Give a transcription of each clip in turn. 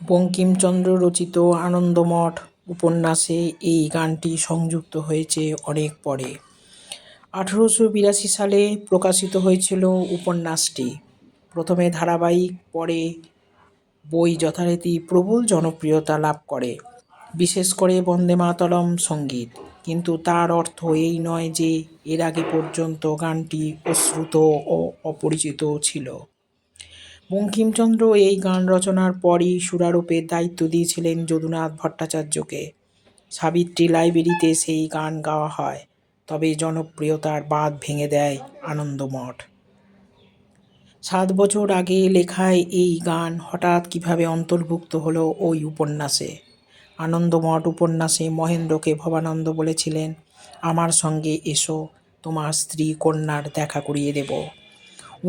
বঙ্কিমচন্দ্র রচিত আনন্দমঠ উপন্যাসে এই গানটি সংযুক্ত হয়েছে অনেক পরে। আঠেরোশো বিরাশি সালে প্রকাশিত হয়েছিল উপন্যাসটি। প্রথমে ধারাবাহিক, পরে বই যথারীতি প্রবল জনপ্রিয়তা লাভ করে, বিশেষ করে বন্দে মাতরম সংগীত। কিন্তু তার অর্থ এই নয় যে এর আগে পর্যন্ত গানটি অশ্রুত ও অপরিচিত ছিল। বঙ্কিমচন্দ্র এই গান রচনার পরই সুরারোপের দায়িত্ব দিয়েছিলেন যদুনাথ ভট্টাচার্যকে। সাবিত্রী লাইব্রেরিতে সেই গান গাওয়া হয়, তবে জনপ্রিয়তার বাঁধ ভেঙে দেয় আনন্দমঠ। সাত বছর আগে লেখায় এই গান হঠাৎ কীভাবে অন্তর্ভুক্ত হলো ওই উপন্যাসে। আনন্দমঠ উপন্যাসে মহেন্দ্রকে ভবানন্দ বলেছিলেন, আমার সঙ্গে এসো, তোমার স্ত্রী কন্যার দেখা করিয়ে দেব।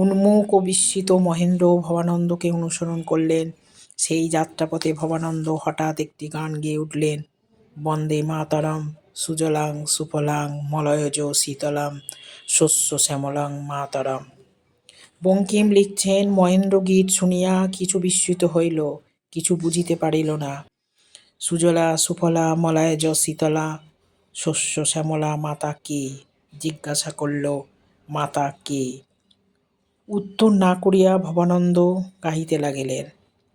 উন্মুখ ও বিস্মিত মহেন্দ্র ভবানন্দকে অনুসরণ করলেন। সেই যাত্রাপথে ভবানন্দ হঠাৎ একটি গান গেয়ে উঠলেন। বন্দে মাতরম, সুজলাং, সুফলাং, মলয়জ, শীতলাম, শস্য শ্যামলাং, মাতরম। বঙ্কিম লিখছেন, মহেন্দ্র গীত শুনিয়া কিছু বিস্মিত হইল, কিছু বুঝিতে পারিল না। সুজলা, সুফলা, মলায়জ, শীতলা, শস্য শ্যামলা, মাতা কে? জিজ্ঞাসা করল, মাতা কে? উত্তর না করিয়া ভবানন্দ গাহিতে লাগিলেন।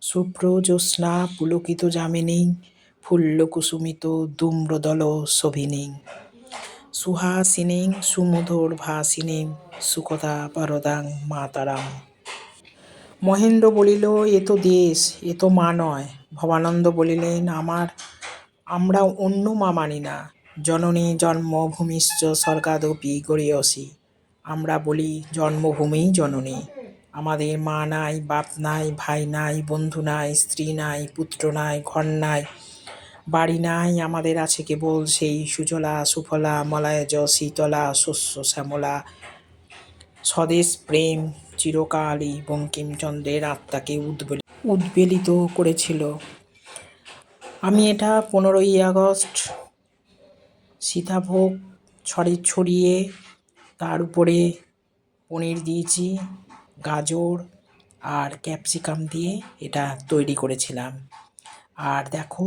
শুভ্র জ্যোৎস্না পুলকিত যামিনী, ফুল্লকুসুমিত ধূম্রদল শোভিনী। সুহাসিনী, সুমধুর ভাসিনী, সুকথা বরদাং মাতারাম। মহেন্দ্র বলিল, এ তো দেশ, এ তো মা নয়। ভবানন্দ বলিলেন, আমার, আমরা অন্য মা মানি না। জননী জন্মভূমিশ্চ স্বর্গাদপি গরীয়সী আমরা বলি জন্মভূমিই জননী। আমাদের মা নাই, বাপ নাই, ভাই নাই, বন্ধু নাই, স্ত্রী নাই, পুত্র নাই, ঘর নাই, বাড়ি নাই, আমাদের আছে কেবল সেই সুজলা, সুফলা, মলায়জ, শীতলা, শস্য, শ্যামলা। স্বদেশ, প্রেম চিরকালই বঙ্কিমচন্দ্রের আত্মাকে উদ্বেলি, উদ্বেলিত করেছিল। আমি এটা পনেরোই আগস্ট সীতাভোগ ছড়ে, ছড়িয়ে তার উপরে পনির দিয়েছি, গাজর আর ক্যাপসিকাম দিয়ে এটা তৈরি করেছিলাম। আর দেখো,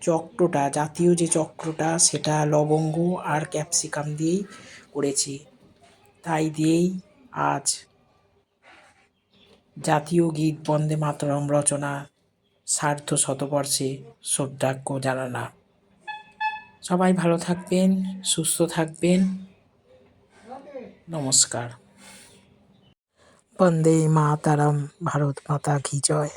চক্রটা, জাতীয় যে চক্রটা, সেটা লবঙ্গ আর ক্যাপসিকাম দিয়েই করেছি। তাই দিয়েই আজ জাতীয় গীত বন্দে মাতরম রচনা সার্ধ শতবর্ষে শ্রদ্ধাজ্ঞ জানানা সবাই ভালো থাকবেন, সুস্থ থাকবেন। নমস্কার। বন্দে মাতারাম ভারত মাতা কি জয়।